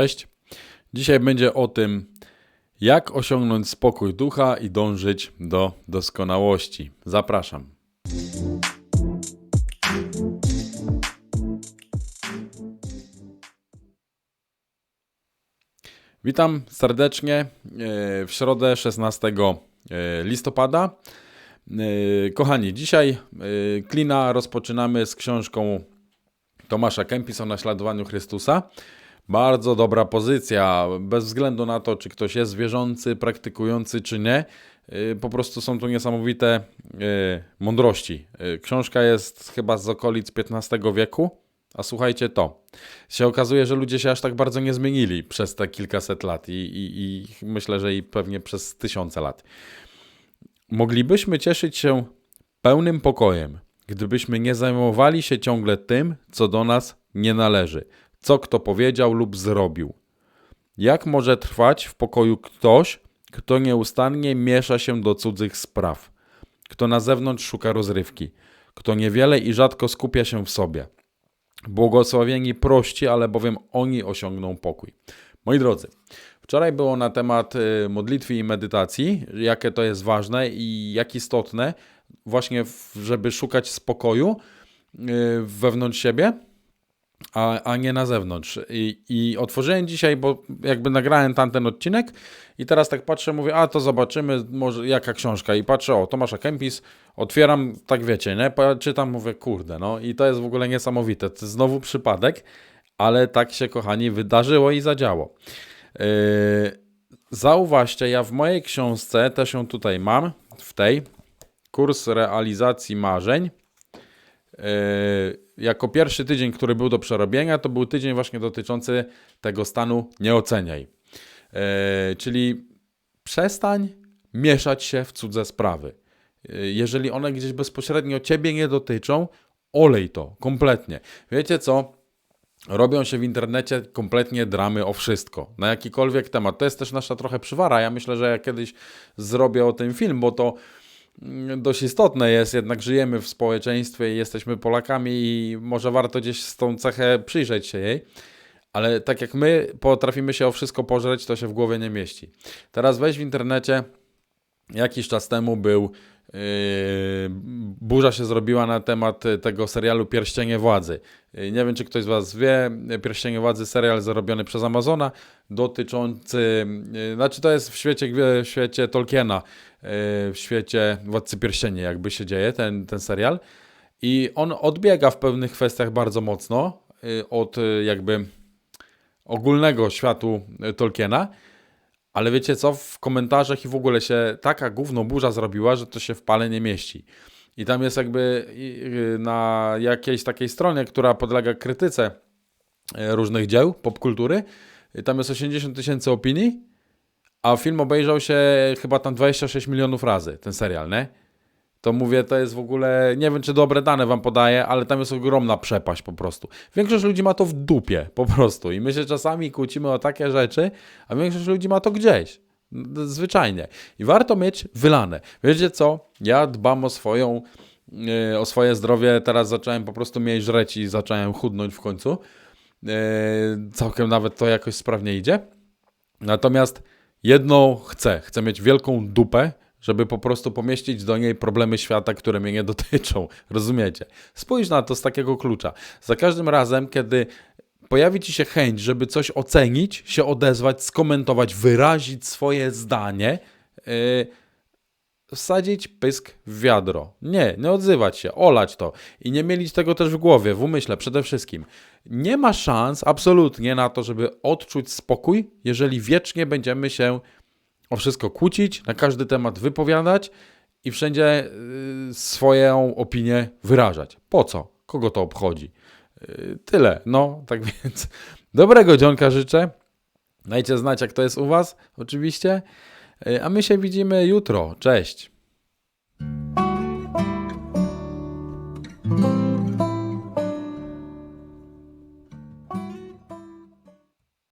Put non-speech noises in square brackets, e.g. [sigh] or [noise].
Cześć. Dzisiaj będzie o tym, jak osiągnąć spokój ducha i dążyć do doskonałości. Zapraszam. Witam serdecznie e, w środę 16 e, listopada. E, Kochani, dzisiaj klina rozpoczynamy z książką Tomasza Kempis o naśladowaniu Chrystusa. Bardzo dobra pozycja, bez względu na to, czy ktoś jest wierzący, praktykujący, czy nie. Y, Po prostu są tu niesamowite y, mądrości. Y, Książka jest chyba z okolic XV wieku, a słuchajcie to. Się okazuje, że ludzie się aż tak bardzo nie zmienili przez te kilkaset lat i, i, i myślę, że i pewnie przez tysiące lat. Moglibyśmy cieszyć się pełnym pokojem, gdybyśmy nie zajmowali się ciągle tym, co do nas nie należy, co kto powiedział lub zrobił. Jak może trwać w pokoju ktoś, kto nieustannie miesza się do cudzych spraw, kto na zewnątrz szuka rozrywki, kto niewiele i rzadko skupia się w sobie? Błogosławieni prości, ale bowiem oni osiągną pokój. Moi drodzy, wczoraj było na temat y, modlitwy i medytacji, jakie to jest ważne i jak istotne, właśnie, żeby szukać spokoju y, wewnątrz siebie, a, a nie na zewnątrz. I, I otworzyłem dzisiaj, bo jakby nagrałem tamten odcinek i teraz tak patrzę, mówię, a to zobaczymy, może jaka książka. I patrzę, o, Tomasza Kempis, otwieram, tak wiecie, nie? Czytam, mówię, kurde, no i to jest w ogóle niesamowite. To znowu przypadek, ale tak się, kochani, wydarzyło i zadziało. Yy, zauważcie, ja w mojej książce, też ją tutaj mam, w tej, kurs realizacji marzeń, Yy, jako pierwszy tydzień, który był do przerobienia, to był tydzień właśnie dotyczący tego stanu nie oceniaj. Yy, czyli przestań mieszać się w cudze sprawy. Yy, Jeżeli one gdzieś bezpośrednio ciebie nie dotyczą, olej to kompletnie. Wiecie co? Robią się w internecie kompletnie dramy o wszystko, na jakikolwiek temat. To jest też nasza trochę przywara. Ja myślę, że ja kiedyś zrobię o tym film, bo to dość istotne jest, jednak żyjemy w społeczeństwie i jesteśmy Polakami i może warto gdzieś z tą cechę przyjrzeć się jej. Ale tak jak my potrafimy się o wszystko pożreć, to się w głowie nie mieści. Teraz weź w internecie, jakiś czas temu był, burza się zrobiła na temat y, tego serialu Pierścienie Władzy. Yy, Nie wiem, czy ktoś z Was wie, Pierścienie Władzy, serial zarobiony przez Amazona, dotyczący, yy, znaczy to jest w świecie, w świecie Tolkiena, yy, w świecie Władcy Pierścieni jakby się dzieje ten, ten serial. I on odbiega w pewnych kwestiach bardzo mocno yy, od yy, jakby ogólnego światu Tolkiena, ale wiecie co, w komentarzach i w ogóle się taka gówno burza zrobiła, że to się w pale nie mieści. I tam jest jakby y, na jakiejś takiej stronie, która podlega krytyce y, różnych dzieł popkultury, y, tam jest 80 tysięcy opinii, a film obejrzał się chyba tam 26 milionów razy, ten serial, nie? To mówię, to jest w ogóle, nie wiem czy dobre dane wam podaję, ale tam jest ogromna przepaść po prostu. Większość ludzi ma to w dupie po prostu i my się czasami kłócimy o takie rzeczy, a większość ludzi ma to gdzieś. Zwyczajnie. I warto mieć wylane. Wiecie co? Ja dbam o swoją, yy, o swoje zdrowie. Teraz zacząłem po prostu mniej żreć i zacząłem chudnąć w końcu. Yy, całkiem nawet to jakoś sprawnie idzie. Natomiast jedną chcę. Chcę mieć wielką dupę, żeby po prostu pomieścić do niej problemy świata, które mnie nie dotyczą. [laughs] Rozumiecie? Spójrz na to z takiego klucza. Za każdym razem, kiedy pojawi ci się chęć, żeby coś ocenić, się odezwać, skomentować, wyrazić swoje zdanie, yy, wsadzić pysk w wiadro. Nie, nie odzywać się, olać to i nie mielić tego też w głowie, w umyśle przede wszystkim. Nie ma szans absolutnie na to, żeby odczuć spokój, jeżeli wiecznie będziemy się o wszystko kłócić, na każdy temat wypowiadać i wszędzie y, swoją opinię wyrażać. Po co? Kogo to obchodzi? Y, Tyle. No, tak [laughs] więc dobrego dzionka życzę. Dajcie znać, jak to jest u Was, oczywiście. Y, A my się widzimy jutro. Cześć.